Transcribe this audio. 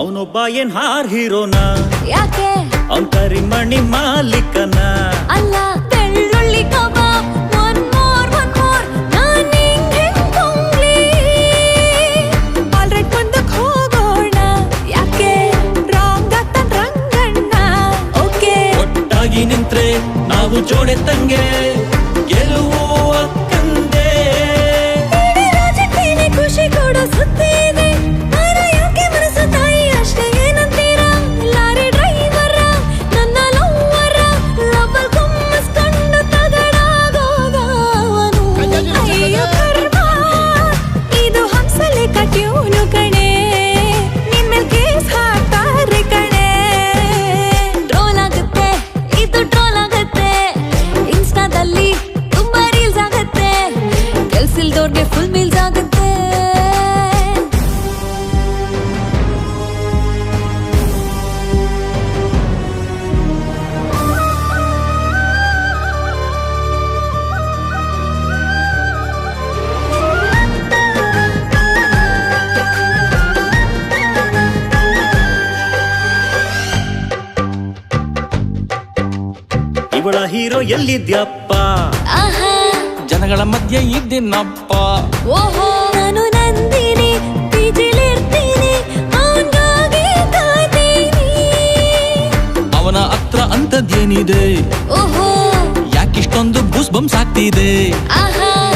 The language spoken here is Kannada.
ಅವನೊಬ್ಬ ಏನ್ ಹಾರ್ ಹೀರೋನ? ಯಾಕೆ? ಅವನ್ ಕರಿಮಣಿ ಮಾಲೀಕನ? ಅಲ್ಲ ಬೆಳ್ಳುಳ್ಳಿ ಕಬಾಬ್ ನಾನ್ ಹೆಂಗ್ ಹೋಗೋಣ. ಯಾಕೆ? ರಾಂಗ್ ಆಗ್ತಾನ್ ರಂಗಣ್ಣ. ಓಕೆ ಒಟ್ಟಾಗಿ ನಿಂತ್ರೆ ನಾವು ಜೋಡೆ ತಂಗೆ ಇವಳ ಹೀರೋ ಎಲ್ಲಿದ್ಯಪ್ಪ? ಜನಗಳ ಮಧ್ಯೆ ಇದ್ದಿನಪ್ಪ. ಓಹೋ ನಾನು ನಂದಿನಿ ಅವನ ಹತ್ರ ಅಂತದ್ದೇನಿದೆ ಓಹೋ. ಯಾಕಿಷ್ಟೊಂದು ಬೂಸ್ ಸಾಕ್ತಿದೆ ಆಗ್ತಿದೆ? ಆಹಾ.